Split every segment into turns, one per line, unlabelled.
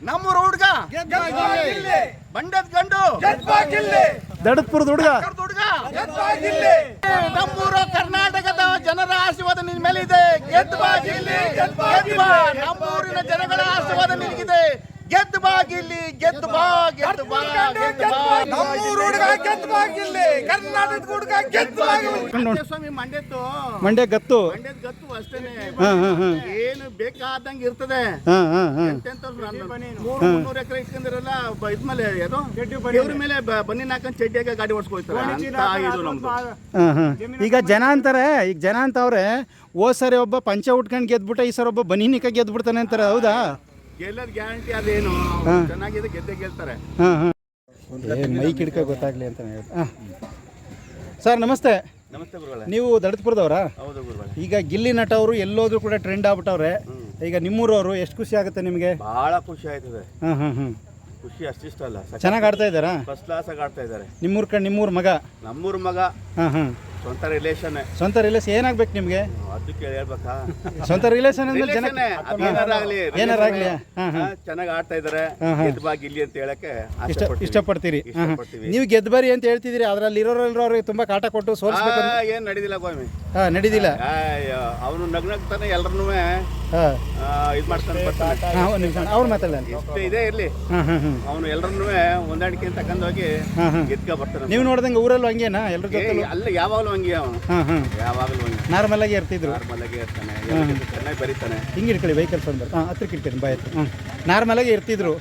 ನಮ್ಮೂರ ಹುಡ್ಗ ಬಂಡದ ಗಂಡು.
ದಡತ್ಪುರದ ಹುಡುಗ.
ನಮ್ಮೂರ ಕರ್ನಾಟಕದ ಜನರ ಆಶೀರ್ವಾದ ನಿನ್ ಮೇಲೆ ಇದೆ ನಮ್ಮೂರಿನ ಜನಗಳ ಆಶೀರ್ವಾದ ಗೆದ್ದು ಬಾ ಗಿಲ್ಲಿ ಗೆದ್ದು ಬಾ ಗೆದ್ದು ಬಾ ಗೆದ್ದು ಬಾ.
ನಮ್ಮೂರ ಹುಡುಗ ಗೆದ್ದು ಬಾಗಿಲ್ಲಿ ಕರ್ನಾಟಕದ ಹುಡುಗ ಗೆದ್ದು ಬಾಗಿಲ್ಲಿ
ಸ್ವಾಮಿ ಮಂಡ್ಯದ್ದು
ಮಂಡ್ಯ ಗತ್ತು.
ಮಂಡ್ಯದ ಗತ್ತು ಅಷ್ಟೇನೆ.
ಹಾ ಹಾ ಹಾ.
ಏನು ಬೇಕಾದಂಗೆ ಇರ್ತದೆ. ಮೂರು ಎಕರೆ ಇಟ್ಕೊಂಡಿರಲ್ಲ ಇದ್ಮೇಲೆ ಅದು ಇವ್ರ ಮೇಲೆ ಬ- ಬನ್ನಿ ಹಾಕೊಂಡು ಚಡ್ಡಿಯಾಗ ಗಾಡಿ ಓಡಿಸ್ಕೊಳ್ತಾರೆ. ಅಂತ ಇದು ನಮ್ದು.
ಹಾ, ಹಾ. ಈಗ ಜನ ಅಂತಾರೆ ಈಗ ಜನ ಅಂತವ್ರೆ ಓ ಸರಿ ಒಬ್ಬ ಪಂಚ ಉಟ್ಕೊಂಡು ಗೆದ್ಬಿಟ್ಟ ಈ ಸರ್ ಒಬ್ಬ ಬನಿನಿಕ ಗೆದ್ಬಿಡ್ತಾನೆ ಅಂತಾರೆ ಹೌದಾ?
ಗೆಲ್ಲೋದ್ ಗ್ಯಾರಂಟಿ ಅದೇನು? ಚೆನ್ನಾಗಿದೆ ಗೆದ್ದೆ ಗೆಲ್ತಾರೆ.
ಹಾಂ ಹಾಂ. ಮೈಕ್ ಹಿಡ್ಕ ಗೊತ್ತಾಗ್ಲಿ ಅಂತ ಹಾಂ. ಸರ್ ನಮಸ್ತೆ.
ನಮಸ್ತೆ ಗುರುಗಳೇ.
ನೀವು ದಡತ್ಪುರದವರಾ
ಹೌದು ಗುರುಗಳೇ.
ಈಗ ಗಿಲ್ಲಿ ನಟ ಅವರು ಎಲ್ಲೋದ್ರೂ ಕೂಡ ಟ್ರೆಂಡ್ ಆಗ್ಬಿಟ್ಟವ್ರೆ. ಈಗ ನಿಮ್ಮೂರವರು ಎಷ್ಟು ಖುಷಿ ಆಗುತ್ತೆ ನಿಮಗೆ?
ಬಹಳ ಖುಷಿ ಆಯ್ತದೆ.
ಹಾಂ ಹಾಂ ಹಾಂ.
ಖುಷಿ ಅಷ್ಟಿಷ್ಟ ಅಲ್ಲ
ಚೆನ್ನಾಗಿ ಆಡ್ತಾ ಇದ್ದಾರಾ?
ಫಸ್ಟ್ ಕ್ಲಾಸ್ ಆಗಿ ಆಡ್ತಾ ಇದ್ದಾರೆ.
ನಿಮ್ಮೂರ್ ಕಡೆ ನಿಮ್ಮೂರ್ ಮಗ?
ನಮ್ಮೂರ ಮಗ.
ಹಾಂ ಹಾಂ.
ಸ್ವಂತ ರಿಲೇಷನ್
ಸ್ವಂತ ರಿಲೇಷನ್ ಏನಾಗ್ಬೇಕು ನಿಮಗೆ?
ಅದಕ್ಕೆ ಹೇಳ್ಬೇಕಾ?
ಸ್ವಂತ ರಿಲೇಷನ್ ಅಂದ್ರೆ ಜನ
ಏನಾರಾಗ್ಲಿ
ಏನಾರಾಗ್ಲಿ
ಚೆನ್ನಾಗಿ ಆಡ್ತಾ ಇದಾರೆ ಗೆದ್ದು ಬಾ ಗಿಲ್ಲಿ ಅಂತ ಹೇಳಕ್ಕೆ
ಇಷ್ಟ. ಇಷ್ಟಪಡ್ತೀರಿ. ನೀವು ಗೆದ್ಬರಿ ಅಂತ ಹೇಳ್ತಿದ್ದೀರಿ ಅದರಲ್ಲಿ ಇರೋರೆಲ್ಲರವ್ರಿಗೆ ತುಂಬಾ ಕಾಟ ಕೊಟ್ಟು ಸೋಲಿಸ್ಬೇಕು
ಏನ್ ನಡೀದಿಲ್ಲ ಗೋಮಿ
ಹಾಂ ನಡೀದಿಲ್ಲ.
ಅವನು ನಗ್ನಗ್ತಾನೆ ಎಲ್ರನ್ನೂ
ಹಾಂ.
ಇದು ಮಾಡ್ತಾನೆ
ಅವ್ರು ಮಾತಾಡಲ್ಲ
ಇದೇ ಇದೆ ಇರ್ಲಿ. ಅವನು ಎಲ್ಲರನ್ನೂ ಹೊಂದಾಣಿಕೆ ತಕೊಂಡೋಗಿ ಗೆದ್ಕ ಬರ್ತಾನೆ.
ನೀವು ನೋಡ್ದಂಗೆ ಊರಲ್ಲೂ ಹಂಗೇನಾ? ಎಲ್ರ ಜೊತೆ
ಅಲ್ಲ ಯಾವಾಗಲೂ ಹಂಗೆ ಅವನು.
ಹಾಂ ಹಾಂ.
ಯಾವಾಗಲೂ ಹಂಗೆ.
ನಾರ್ಮಲ್ ಆಗಿ ಇರ್ತಿದ್ರು.
ನಾರ್ಮಲ್ ಆಗಿ ಇರ್ತಾನೆ. ಚೆನ್ನಾಗಿ ಬರೀತಾನೆ.
ಹಿಂಗೆ ಇಟ್ಕೊಳ್ಳಿ ವೆಹಿಕಲ್ ಫೋನ್ ಬರ್ತಾ ಹಾಂ ಹತ್ರಕ್ಕೆ ಇಡ್ತೀನಿ ಬಾಯ್ ಹತ್ರ. ಹ್ಞೂ ನಾರ್ಮಲ್ ಆಗಿ ಇರ್ತಿದ್ರು.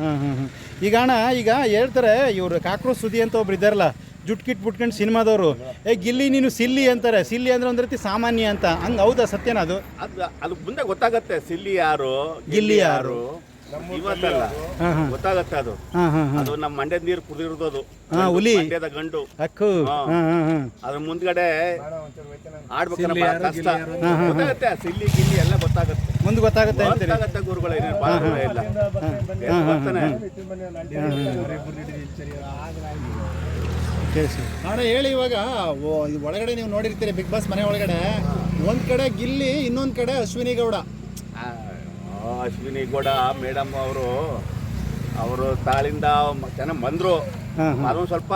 ಹಾಂ ಹಾಂ ಹಾಂ. ಈಗ ಅಣ್ಣ ಈಗ ಹೇಳ್ತಾರೆ ಇವರು ಕಾಕ್ರೋಚ್ ಸುದಿ ಅಂತ ಒಬ್ರು ಇದ್ದಾರಲ್ಲ ಜುಟ್ಕಿಟ್ ಬಿಟ್ಕೊಂಡು ಸಿನಿಮಾದವರು. ಏ ಗಿಲ್ಲಿ ನೀನು ಸಿಲ್ಲಿ ಅಂತಾರೆ. ಸಿಲ್ಲಿ ಅಂದ್ರೆ ಒಂದು ರೀತಿ ಸಾಮಾನ್ಯ ಅಂತ. ಹಂಗೆ ಹೌದಾ ಸತ್ಯನ ಅದು?
ಅದು ಅದು ಮುಂದೆ ಗೊತ್ತಾಗತ್ತೆ ಸಿಲ್ಲಿ ಯಾರು
ಗಿಲ್ಲಿ ಯಾರು?
ಇವತ್ತಲ್ಲ ಗೊತ್ತಾಗತ್ತೆ ಅದು.
ಹಾಂ ಹಾಂ ಹಾಂ.
ಅದು ನಮ್ಮ ಮಂಡ್ಯದ ನೀರು
ಹಾಂ ಹುಲಿ.
ಮಂಡ್ಯದ ಗಂಡು.
ಅಕ್ಕು ಹಾಂ. ಹಾಂ ಹಾಂ
ಅದ್ರ ಮುಂದ್ಗಡೆ ಆಡ್ಬೇಕಂದ್ರೆ ಬಹಳ ಕಷ್ಟ. ಗೊತ್ತಾಗತ್ತೆ ಸಿಲ್ಲಿ ಗಿಲ್ಲಿ ಎಲ್ಲ ಗೊತ್ತಾಗತ್ತೆ.
ಮುಂದೆ ಗೊತ್ತಾಗುತ್ತೆ
ಗೊತ್ತಾಗತ್ತೆ ಗುರುಗಳೇ ಏನೇನು ಭಾಳ ಇಲ್ಲ. ಬರ್ತಾನೆ?
ಅಣ್ಣ ಹೇಳಿ ಇವಾಗ ಒಳಗಡೆ ನೀವು ನೋಡಿರ್ತೀರಿ ಬಿಗ್ ಬಾಸ್ ಮನೆ ಒಳಗಡೆ. ಒಂದ್ ಕಡೆ ಗಿಲ್ಲಿ ಇನ್ನೊಂದ್ ಕಡೆ ಅಶ್ವಿನಿ ಗೌಡ.
ಅಶ್ವಿನಿ ಗೌಡ ಮೇಡಮ್ ಅವರು ಅವರು ತಾಳಿಂದ ಚೆನ್ನಾಗಿ ಬಂದರು
ಅದು
ಅದೊಂದು ಸ್ವಲ್ಪ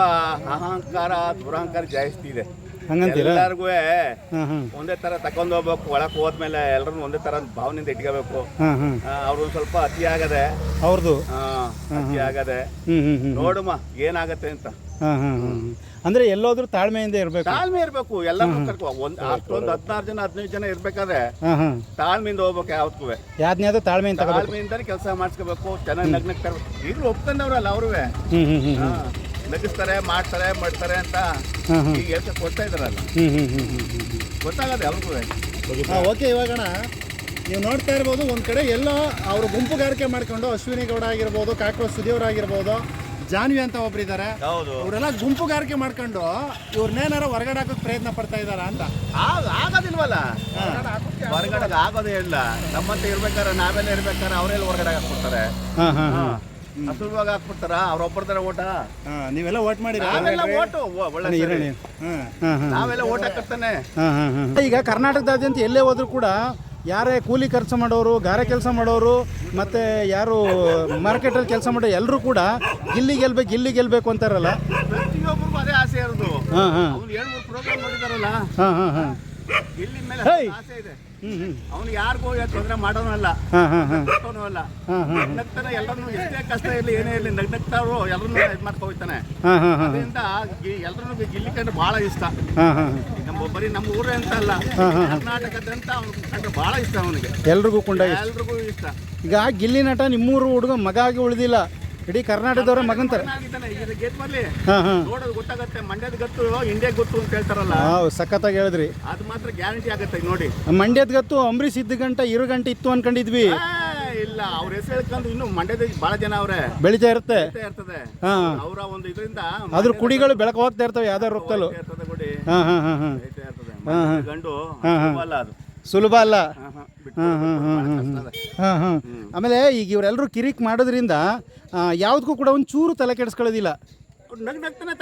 ಅಹಂಕಾರ ದುರಹಂಕಾರ ಜಾಸ್ತಿ ಇದೆ.
ಹಂಗಂತೀರಾ?
ಎಲ್ಲರಿಗೂ
ಹಾಂ ಹಾಂ.
ಒಂದೇ ತರ ತಕೊಂಡ್ ಹೋಗ್ಬೇಕು ಒಳಕ್ ಹೋದ್ಮೇಲೆ ಎಲ್ಲರೂ ಒಂದೇ ತರ ಭಾವನೆಯಿಂದ ಇಟ್ಕೋಬೇಕು.
ಹಾಂ ಹಾಂ.
ಅವ್ರು ಸ್ವಲ್ಪ ಅತಿ ಆಗದೆ.
ಅವ್ರದ್ದು
ಅತಿ ಆಗದೆ.
ಹ್ಞೂ ಹ್ಞೂ ಹ್ಞೂ
ನೋಡುಮ ಏನಾಗತ್ತೆ ಅಂತ.
ಅಂದ್ರೆ ಎಲ್ಲೋದ್ರು ಹಾಂ ಅಂದರೆ ಎಲ್ಲೋದ್ರೂ ತಾಳ್ಮೆಯಿಂದ ಇರಬೇಕು?
ತಾಳ್ಮೆ ಇರ್ಬೇಕು ಎಲ್ಲ ಕರ್ಕೊ ಒಂದ್ ಅಷ್ಟೊಂದು ಹದಿನಾರು ಜನ ಹದಿನೈದು ಜನ ಇರ್ಬೇಕಾದ್ರೆ
ಹಾಂ ಹಾಂ.
ತಾಳ್ಮೆಯಿಂದ ಹೋಗ್ಬೇಕು ಯಾವತ್ತೂ
ಯಾವ್ದನ್ಯಾವ್ದು ತಾಳ್ಮೆಯಿಂದ ತಗೋಬೇಕು.
ತಾಳ್ಮೆಯಿಂದಾನೆ ಕೆಲಸ ಮಾಡಿಸ್ಕೋಬೇಕು ಚೆನ್ನಾಗಿ ನಗ್ನಕ್ ತರ್ಬೇಕು. ಈಗಲೂ ಒಪ್ಕೊಂಡವ್ರಲ್ಲ ಅವ್ರುವೆ.
ಹ್ಞೂ ಹ್ಞೂ ಹ್ಞೂ
ಹಾ, ನಗಿಸ್ತಾರೆ ಮಾಡ್ತಾರೆ ಮಾಡ್ತಾರೆ ಅಂತ
ಹಾಂ ಹಾಂ
ಈಗ ಹೇಳ್ತಾ ಕೊಡ್ತಾ ಇದಾರಲ್ಲ
ಹ್ಞೂ ಹ್ಞೂ ಹ್ಞೂ ಹ್ಞೂ
ಗೊತ್ತಾಗದೆ ಅವ್ರಿಗೂ
ಓಕೆ ಇವಾಗಣ ನೀವು ನೋಡ್ತಾ ಇರ್ಬೋದು ಒಂದು ಕಡೆ ಎಲ್ಲೋ ಅವರು ಗುಂಪುಗಾರಿಕೆ ಮಾಡ್ಕೊಂಡು ಅಶ್ವಿನಿ ಗೌಡ ಆಗಿರ್ಬೋದು ಕಾಕ್ರೋಚ್ ಸುದೀವ್ರ ಆಗಿರ್ಬೋದು ಜಾನ್ವಿ ಅಂತ ಒಬ್ರು ಇದ್ದಾರೆ
ಹೌದು.
ಇವರೆಲ್ಲ ಗುಂಪುಗಾರಿಕೆ ಮಾಡ್ಕೊಂಡು ಇವ್ರನ್ನೇನಾರ ಹೊರಗಡೆ ಹಾಕೋಕ್ ಪ್ರಯತ್ನ ಪಡ್ತಾ ಇದಾರ ಅಂತ?
ಆಗ- ಆಗೋದಿಲ್ವಲ್ಲ? ಹೊರಗಡೆ ಆಗೋದೇ ಇಲ್ಲ. ನಮ್ಮಂತ ಇರ್ಬೇಕಾರೆ ನಾವೆಲ್ಲ ಇರ್ಬೇಕಾರೆ ಅವರೆಲ್ಲ ಹೊರಗಡೆ ಹಾಕ್ಬಿಡ್ತಾರೆ.
ಹಾಂ ಹಾಂ. ಹಾಂ.
ಅಸುಲವಾಗಿ ಹಾಕ್ಬಿಡ್ತಾರ? ಅವ್ರೊಬ್ಬರ್ದಾರ ಓಟ?
ಹಾ, ನೀವೆಲ್ಲ ಓಟ್ ಮಾಡಿ
ನಾವೆಲ್ಲ ಓಟು ಒ- ಒಳ್ಳೆ ಸರಿ.
ಹಾಂ. ಹಾಂ
ನಾವೆಲ್ಲ ಓಟ್ ಹಾಕ್ತಾನೆ
ಹಾಂ ಹಾಂ ಹಾಂ ಈಗ ಕರ್ನಾಟಕದಾದ್ಯಂತ ಎಲ್ಲೇ ಹೋದ್ರೂ ಕೂಡ ಯಾರೇ ಕೂಲಿ ಕೆಲಸ ಮಾಡೋರು ಗಾರೆ ಕೆಲಸ ಮಾಡೋರು ಮತ್ತೆ ಯಾರು ಮಾರ್ಕೆಟಲ್ಲಿ ಕೆಲಸ ಮಾಡೋ ಎಲ್ಲರೂ ಕೂಡ ಇಲ್ಲಿ ಗೆಲ್ಬೇಕು ಇಲ್ಲಿ ಗೆಲ್ಬೇಕು ಅಂತಾರಲ್ಲ.
ಪ್ರತಿಯೊಬ್ಬರಿಗೂ ಅದೇ ಆಸೆ ಇರೋದು.
ಹಾಂ ಹಾಂ.
ಅವ್ನು ಏಳು ಮೂರು ಪ್ರೋಗ್ರಾಮ್ ನೋಡಿದಾರಲ್ಲ
ಹಾಂ ಹಾಂ ಹಾಂ.
ಇಲ್ಲಿ ಮೇಲೆ
ಹೇಯ್!
ಆಸೆ ಇದೆ.
ಹ್ಞೂ ಹ್ಞೂ
ಅವನು ಯಾರಿಗೂ ತೊಂದರೆ ಮಾಡೋನಲ್ಲ.
ಹಾಂ ಹಾಂ ಹಾಂ.
ಕೊಟ್ಟೋನು ಅಲ್ಲ.
ಹಾಂ ಹಾಂ
ನಗ್ತಾನೆ ಎಲ್ಲರನ್ನು ಎಷ್ಟೇ ಕಷ್ಟ ಇರಲಿ ಏನೇ ಇರಲಿ ನಗ್ ನಗ್ತಾವ್ರು ಎಲ್ಲರನ್ನೂ ಇದು ಮಾಡ್ಕೊ ಹೋಗ್ತಾನೆ ಅದರಿಂದ ಎಲ್ಲರನ್ನೂ ಗಿಲ್ಲಿ ಕಂಡ್ರೆ ಭಾಳ ಇಷ್ಟ.
ಹಾಂ ಹಾಂ
ನಮ್ಮ ಬರೀ ನಮ್ಮ ಊರೇ ಅಂತ ಅಲ್ಲ. ಕರ್ನಾಟಕದಂತ ಅವ್ನು ಕಂಡ್ರೆ ಭಾಳ ಇಷ್ಟ ಅವನಿಗೆ.
ಎಲ್ರಿಗೂ ಕುಂಡ
ಎಲ್ರಿಗೂ ಇಷ್ಟ.
ಈಗ ಗಿಲ್ಲಿ ನಟ ನಿಮ್ಮೂರು ಹುಡುಗ ಮಗ ಆಗಿ ಉಳಿದಿಲ್ಲ. ಇಡೀ ಕರ್ನಾಟಕದವ್ರ ಮಗಂತಾರೆ.
ನೋಡೋದು ಗೊತ್ತಾಗತ್ತೆ ಮಂಡ್ಯದ ಗತ್ತು ಇಂಡಿಯಾ ಗೊತ್ತು ಅಂತ ಹೇಳ್ತಾರಲ್ಲ.
ಹಾಂ ಸಖತ್ತಾಗಿ ಹೇಳಿದ್ರಿ.
ಅದು ಮಾತ್ರ ಗ್ಯಾರಂಟಿ ಆಗತ್ತೆ ನೋಡಿ.
ಮಂಡ್ಯದ ಗತ್ತು ಅಂಬರೀಷ್ ಇದ್ದ ಗಂಟ ಇರು ಗಂಟೆ ಇತ್ತು ಅನ್ಕೊಂಡಿದ್ವಿ.
ಇಲ್ಲ ಅವ್ರ ಹೆಸರು ಹೇಳ್ಕೊಂಡು ಇನ್ನು ಮಂಡ್ಯದಲ್ಲಿ ಬಹಳ ಜನ ಅವರೇ.
ಬೆಳಿತಾ ಇರುತ್ತೆ. ಹೇಳ್ತಾ
ಅವರ ಒಂದು ಇದರಿಂದ
ಅದ್ರ ಕುಡಿಗಳು ಬೆಳಕು ಹೋಗ್ತಾ ಇರ್ತವೆ
ಯಾವ್ದಾದ್ರು ರಕ್ತಲ್ಲೂ
ಹಾ ಹಾ
ಗಂಡು ಅಲ್ಲ ಅದು.
ಸುಲಭ ಅಲ್ಲ. ಆಮೇಲೆ ಈಗ ಇವರೆಲ್ಲರೂ ಕಿರಿಕ್ ಮಾಡೋದ್ರಿಂದ ಯಾವ್ದಕ್ಕೂ ಕೂಡ ಒಂದು ಚೂರು ತಲೆ ಕೆಡಿಸ್ಕೊಳ್ಳೋದಿಲ್ಲ.
ನಗ್ ನಗ್ತಾನೆ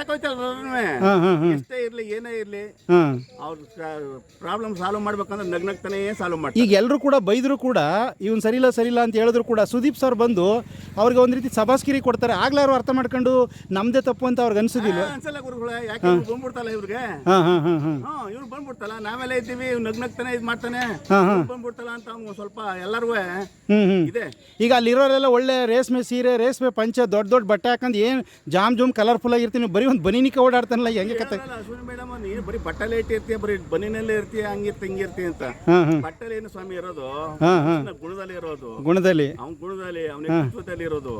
ಹಾಂ
ಎಷ್ಟೇ ಇರ್ಲಿ ಏನೇ ಇರ್ಲಿ
ಹಾಂ.
ಅವ್ರ ಪ್ರಾಬ್ಲಮ್ ಸಾಲ್ವ್ ಮಾಡ್ಬೇಕಂದ್ರೆ ನಗ್ ನಗ್ತಾನೆ ಸಾಲ್ವ್ ಮಾಡ್ತಾರೆ.
ಈಗ ಎಲ್ಲರೂ ಕೂಡ ಬೈದ್ರು ಕೂಡ ಇವನ್ ಸರಿಲ್ಲ ಸರಿಲ್ಲ ಅಂತ ಹೇಳಿದ್ರು ಕೂಡ ಸುದೀಪ್ ಸರ್ ಬಂದು ಅವ್ರಿಗೆ ಒಂದ್ ರೀತಿ ಸಭಾಸ್ಕಿರಿ ಕೊಡ್ತಾರೆ. ಆಗ್ಲಾರು ಅರ್ಥ ಮಾಡ್ಕೊಂಡು ನಮ್ದೇ ತಪ್ಪು ಅಂತ ಅವ್ರಿಗೆ ಅನ್ಸುದಿಲ್ಲ.
ಅನ್ಸಲ್ಲ ಗುರುಗಳ ಯಾಕೆ ಬಂದ್ಬಿಡ್ತಲ್ಲ ಇವ್ರಿಗೆ? ಇವ್ರು ಬಂದ್ಬಿಡ್ತಲ್ಲ ನಾವೆಲ್ಲ ಇದ್ದೀವಿ ಇವ್ ನಗ್ ನಗ್ತಾನೆ ಇದು ಮಾಡ್ತಾನೆ. ಬಂದ್ಬಿಡ್ತಲ್ಲ ಅಂತ ಅವ್ನು ಸ್ವಲ್ಪ ಎಲ್ಲರೂ ಇದೆ.
ಈಗ ಅಲ್ಲಿರೋರೆಲ್ಲ ಒಳ್ಳೆ ರೇಷ್ಮೆ ಸೀರೆ ರೇಷ್ಮೆ ಪಂಚ ದೊಡ್ಡ ದೊಡ್ಡ ಬಟ್ಟೆ ಹಾಕೊಂಡು ಏನು ಜಾಮ್ ಜೂಮ್ ಕಲರ್ಫುಲ್ ಆಗಿರ್ತೀನಿ. ಬರೀ ಒಂದು ಬನಿನಿಕ ಓಡಾಡ್ತಾನಲ್ಲ ಹೆಂಗೆ ಕತೆ?
ಅಶ್ವಿನಿ ಮೇಡಮ್ ನೀನು ಬರೀ ಬಟ್ಟಲೆ ಇಟ್ಟಿರ್ತೀಯ ಬರೀ ಬನಿನಲ್ಲೇ ಇರ್ತೀಯ ಹಂಗಿರ್ತಿ ಹಿಂಗಿರ್ತಿ ಅಂತ. ಬಟ್ಟಲೆ ಏನು ಸ್ವಾಮಿ ಇರೋದು? ಗುಣದಲ್ಲಿ ಇರೋದು.
ಗುಣದಲ್ಲಿ.
ಅವ್ನ ಗುಣದಲ್ಲಿ ಅವನ ಇರೋದು.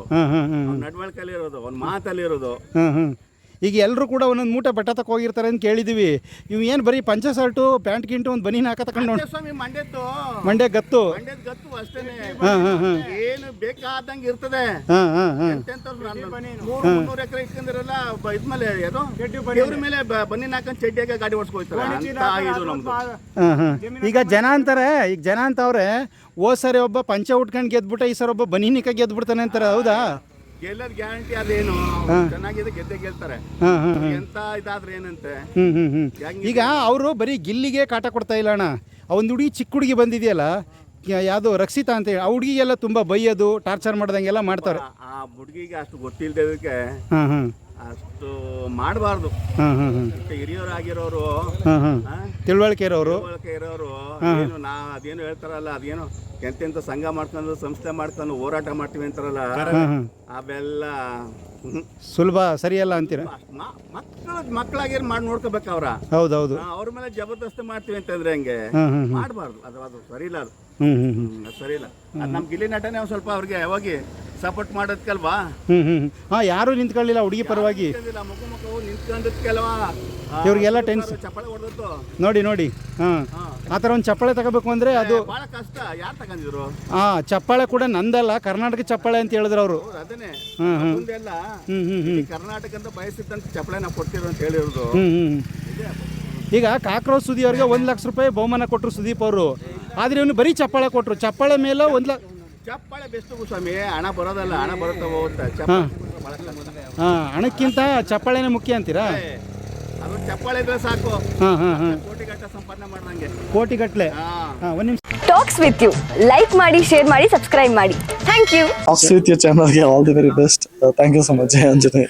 ನಡವಳಿಕೆಯಲ್ಲಿ ಇರೋದು ಅವ್ನ ಮಾತಲ್ಲಿ ಇರೋದು.
ಈಗ ಎಲ್ಲರೂ ಕೂಡ ಒಂದೊಂದು ಮೂಟೆ ಬಟ್ಟೆ ತಕ್ಕ ಹೋಗಿರ್ತಾರೆ ಅಂತ ಕೇಳಿದ್ದೀವಿ ಇವು ಏನು ಬರೀ ಪಂಚೆ ಶರ್ಟು ಪ್ಯಾಂಟ್ ಗಿಂಟು ಒಂದು ಬನೀನ್ ಹಾಕ ತಕೊಂಡು
ಅದೇ ಸ್ವಾಮಿ ಮಂಡ್ಯದ್ದು
ಮಂಡ್ಯ ಗತ್ತು.
ಮಂಡ್ಯದ ಗತ್ತು ಅಷ್ಟೇನೆ.
ಹಾಂ ಹಾಂ ಹಾಂ.
ಏನು ಬೇಕಾದಂಗೆ ಇರ್ತದೆ. ಮುನ್ನೂರು ಎಕರೆ ಇಟ್ಕೊಂಡಿರಲ್ಲ ಇದ್ಮೇಲೆ ಏನು ದೇವ್ರ ಮೇಲೆ ಬ- ಬನ್ನಿ ಹಾಕೊಂಡು ಚಡ್ಡಿಯಾಗ ಗಾಡಿ
ಓಡಿಸ್ಕೊಳ್ತಾರೆ. ಈಗ ಜನ ಅಂತಾರೆ ಈಗ ಜನ ಅಂತವ್ರೆ ಓ ಸರಿ ಒಬ್ಬ ಪಂಚೆ ಉಟ್ಕೊಂಡು ಗೆದ್ಬಿಟ್ಟ ಈ ಸರಿ ಒಬ್ಬ ಬನೀನಿಕ ಗೆದ್ಬಿಡ್ತಾನೆ ಅಂತಾರೆ ಹೌದಾ?
ಗೆಲ್ಲೋದ್ ಗ್ಯಾರಂಟಿ ಅದೇನು? ಚೆನ್ನಾಗಿದೆ ಗೆದ್ದೆ ಗೆಲ್ತಾರೆ. ಎಂತ ಇದಾದ್ರೆ ಏನಂತೆ?
ಈಗ ಅವರು ಬರೀ ಗಿಲ್ಲಿಗೆ ಕಾಟ ಕೊಡ್ತಾ ಇಲ್ಲ ಅಣ್ಣ. ಆ ಒಂದು ಹುಡುಗಿ ಚಿಕ್ಕ ಹುಡುಗಿ ಬಂದಿದೆಯಲ್ಲ ಯಾವುದು ರಕ್ಷಿತಾ ಅಂತ ಹೇಳಿ ಆ ಹುಡುಗಿಗೆಲ್ಲ ತುಂಬಾ ಬೈಯೋದು ಟಾರ್ಚರ್ ಮಾಡ್ದಂಗೆಲ್ಲ ಮಾಡ್ತಾರೆ.
ಆ- ಹುಡುಗಿಗೆ ಅಷ್ಟು ಗೊತ್ತಿಲ್ಲದೆ
ಹಾಂ ಹಾಂ.
ಅಷ್ಟು ಮಾಡಬಾರ್ದು. ಹಿರಿಯರಾಗಿರೋರು
ತಿಳುವಳಿಕೆ ಇರೋರು?
ತಿಳುವಳಿಕೆ ಇರೋರು ಏನು ನಾ ಅದೇನು ಹೇಳ್ತಾರಲ್ಲ ಅದೇನು ಎಂತೆಂತ ಸಂಘ ಮಾಡ್ಕೊಂಡು ಸಂಸ್ಥೆ ಮಾಡ್ಕೊಂಡು ಹೋರಾಟ ಮಾಡ್ತೀವಿ ಅಂತಾರಲ್ಲ ಅವೆಲ್ಲ.
ಸುಲಭ ಸರಿಯಲ್ಲ ಅಂತೀರ?
ಮಕ್ಕಳು ಮಕ್ಕಳಾಗಿ ಮಾಡಿ ನೋಡ್ಕೋಬೇಕು ಅವ್ರ?
ಹೌದು ಹೌದು
ಅವ್ರ ಮೇಲೆ ಜಬರ್ದಸ್ತಿ ಮಾಡ್ತೀವಿ ಅಂತಂದ್ರೆ ಹಂಗೆ? ಮಾಡಬಾರ್ದು. ಅದು ಅದು ಸರಿ ಇಲ್ಲ ಅದು. ಹ್ಮ್, ಅದು ಸರಿ ಇಲ್ಲ. ಅದು ನಮ್ಮ ಗಿಲ್ಲಿ ನಟನೆ ಒಂದು ಸ್ವಲ್ಪ ಅವ್ರಿಗೆ ಹೋಗಿ ಸಪೋರ್ಟ್ ಮಾಡೋದ್ಕಲ್ವಾ?
ಹ್ಮ್ ಹ್ಮ್ ಹಾಂ ಯಾರೂ ನಿಂತ್ಕೊಳ್ಳಿಲ್ಲ ಹುಡುಗಿ ಪರವಾಗಿ.
ಮಗು ಮುಖ ಮುಖವು ನಿಂತ್ಕೊಂಡದಕ್ಕೆಲ್ವಾ
ಇವ್ರಿಗೆಲ್ಲ ಟೆನ್ಸ್
ಚಪ್ಪಳ ಹೊಡೆದತ್ತು
ನೋಡಿ ನೋಡಿ. ಹಾಂ. ಆ ಥರ ಒಂದು ಚಪ್ಪಾಳೆ ತಗೋಬೇಕು ಅಂದರೆ ಅದು
ಬಹಳ ಕಷ್ಟ. ಯಾರು ತಗೊಂಡಿದ್ರು?
ಹಾಂ ಚಪ್ಪಾಳೆ ಕೂಡ ನಂದಲ್ಲ ಕರ್ನಾಟಕ ಚಪ್ಪಾಳೆ ಅಂತ ಹೇಳಿದ್ರು ಅವರು.
ಹೌದು ಅದನ್ನೇ.
ಹ್ಮ್, ಹ್ಮ್.
ಮುಂದೆಲ್ಲ
ಹ್ಞೂ ಹ್ಞೂ ಹ್ಞೂ
ಕರ್ನಾಟಕ ಅಂತ ಬಯಸಿದ್ದಂತ ಚಪ್ಪಳೆ ನಾವು ಕೊಡ್ತೀವಿ ಅಂತ ಹೇಳಿರೋದು.
ಹ್ಞೂ ಹ್ಞೂ ಈಗ ಕಾಕ್ರೋಚ್ ಸುದಿ ಅವ್ರಿಗೆ ಒಂದು ಲಕ್ಷ ರೂಪಾಯಿ ಬಹುಮಾನ ಕೊಟ್ಟರು ಸುದೀಪ್ ಅವರು. ಆದರೆ ಇವನು ಬರೀ ಚಪ್ಪಾಳೆ ಕೊಟ್ಟರು ಚಪ್ಪಾಳೆ ಮೇಲೆ ಒಂದು ಲಕ್ಷ
ಚಪ್ಪಾಳೆ ಬೆಸ್ಟ್ ಸ್ವಾಮಿ. ಹಣ ಬರೋದಲ್ಲ ಹಣ ಬರುತ್ತಾ ಹೋಗುತ್ತೆ ಚಪ್ಪಾಳೆ ಬಹಳ ಕಷ್ಟ.
ಹಾಂ ಹಣಕ್ಕಿಂತ ಚಪ್ಪಾಳೆನೇ ಮುಖ್ಯ ಅಂತೀರಾ?
ಏ,
ಟಾಕ್ಸ್ ವಿತ್ ಯು ಲೈಕ್ ಮಾಡಿ ಶೇರ್ ಮಾಡಿ ಸಬ್ಸ್ಕ್ರೈಬ್ ಮಾಡಿ. Thank you
talks with you ಚಾನಲ್ಗೆ all the very best thank you so much Jaya ಅಂಜನೇ